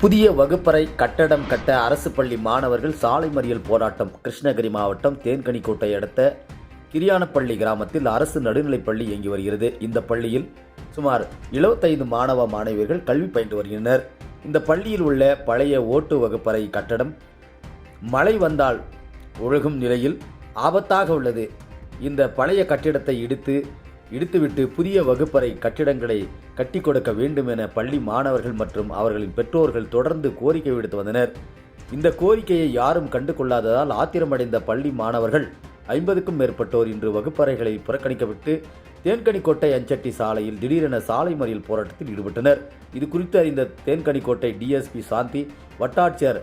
புதிய வகுப்பறை கட்டடம் கட்ட அரசு பள்ளி மாணவர்கள் சாலை மறியல் போராட்டம். கிருஷ்ணகிரி மாவட்டம் தேன்கனிக்கோட்டை அடுத்த கிரியானப்பள்ளி கிராமத்தில் அரசு நடுநிலைப்பள்ளி இயங்கி வருகிறது. இந்த பள்ளியில் சுமார் 75 மாணவ மாணவியர்கள் கல்வி பயின்று வருகின்றனர். இந்த பள்ளியில் உள்ள பழைய ஓட்டு வகுப்பறை கட்டடம் மழை வந்தால் ஒழுகும் நிலையில் ஆபத்தாக உள்ளது. இந்த பழைய கட்டிடத்தை இடித்து இடித்துவிட்டு புதிய வகுப்பறை கட்டிடங்களை கட்டி கொடுக்க வேண்டும் என பள்ளி மாணவர்கள் மற்றும் அவர்களின் பெற்றோர்கள் தொடர்ந்து கோரிக்கை விடுத்து வந்தனர். இந்த கோரிக்கையை யாரும் கண்டு கொள்ளாததால் ஆத்திரமடைந்த பள்ளி மாணவர்கள் ஐம்பதுக்கும் மேற்பட்டோர் இன்று வகுப்பறைகளை புறக்கணிக்கவிட்டு தேன்கனிக்கோட்டை அஞ்சட்டி சாலையில் திடீரென சாலை மறியல் போராட்டத்தில் ஈடுபட்டனர். இது குறித்து அறிந்த தேன்கனிக்கோட்டை டிஎஸ்பி சாந்தி வட்டாட்சியர்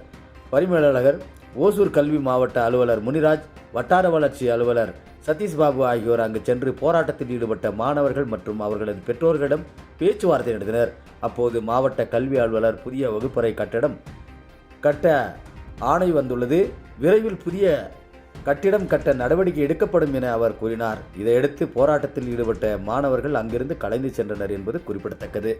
பரிமேலழகர் ஓசூர் கல்வி மாவட்ட அலுவலர் முனிராஜ் வட்டார வளர்ச்சி அலுவலர் சதீஷ்பாபு ஆகியோர் அங்கு சென்று போராட்டத்தில் ஈடுபட்ட மாணவர்கள் மற்றும் அவர்களது பெற்றோர்களிடம் பேச்சுவார்த்தை நடத்தினர். அப்போது மாவட்ட கல்வி அலுவலர் புதிய வகுப்பறை கட்டடம் கட்ட ஆணை வந்துள்ளது. விரைவில் புதிய கட்டிடம் கட்ட நடவடிக்கை எடுக்கப்படும் என அவர் கூறினார். இதையடுத்து போராட்டத்தில் ஈடுபட்ட மாணவர்கள் அங்கிருந்து கலைந்து சென்றனர் என்பது குறிப்பிடத்தக்கது.